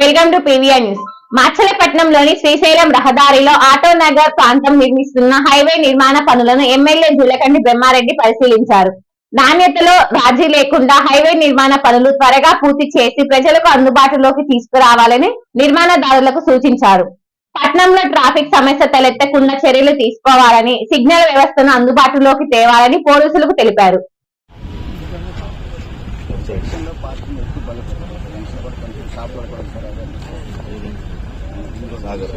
Welcome to PVR news. మాచలపట్నంలోని Srisailam రహదారిలో auto Nagar ప్రాంతం నిర్మిస్తున్న హైవే నిర్మాణ పనులను ఎమ్మెల్యే జులకండి బ్రహ్మారెడ్డి పరిశీలించారు. నాణ్యతలో రాజీ లేకుండా హైవే నిర్మాణ పనులు త్వరగా పూర్తి చేసి ప్రజలకు అందుబాటులోకి తీసుకురావాలని నిర్మాణదారులకు సూచించారు. పట్నంలో ట్రాఫిక్ సమస్య తలెత్తకుండా చర్యలు తీసుకోవాలని సిగ్నల్ వ్యవస్థను అందుబాటులోకి తేవాలని పోలీసులకు తెలిపారు. సెక్షన్లో పార్కింగ్ ఎక్కువ బలం జంక్షన్ కూడా కొంచెం షాప్ కూడా కూడా సార్ అదే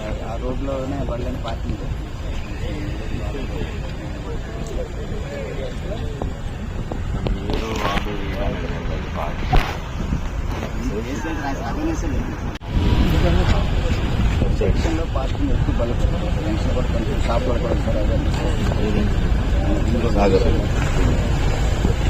ఆ- ఆ రోడ్లోనే బళ్ళని పార్కింగ్ సెక్షన్లో పార్కింగ్ ఎక్కువ బలం జంక్షన్ కూడా కొంచెం షాప్ కూడా కూడా సార్ అదే ఆ-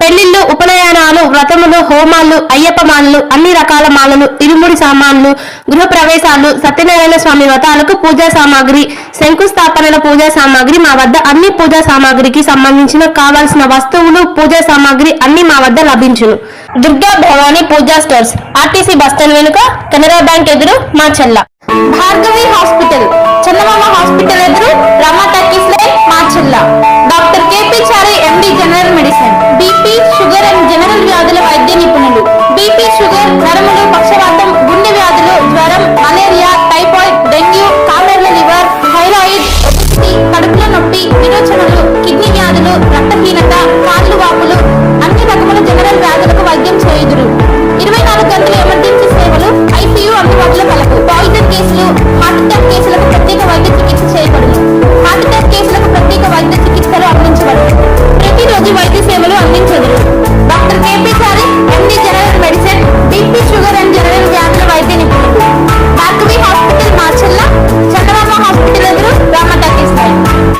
పెళ్ళిళ్ళు ఉపనయనాలు వ్రతములు హోమాలు అయ్యప్ప మాలలు అన్ని రకాల మాలలు ఇరుముడి సామాన్లు గృహ ప్రవేశాలు సత్యనారాయణ స్వామి వ్రతాలకు పూజా సామాగ్రి శంకుస్థాపనల పూజా సామాగ్రి మా వద్ద అన్ని పూజా సామాగ్రికి సంబంధించిన కావాల్సిన వస్తువులు పూజా సామాగ్రి అన్ని మా వద్ద లభించును. Durga Bhavani Pooja stores RTC bus stand వెనుక కెనరా బ్యాంక్ ఎదురు మా చెల్ల. భార్గవి హాస్పిటల్ చందమామ హాస్పిటల్ ఎదురు Rama talkies line Macherla doctor KP Chari MD general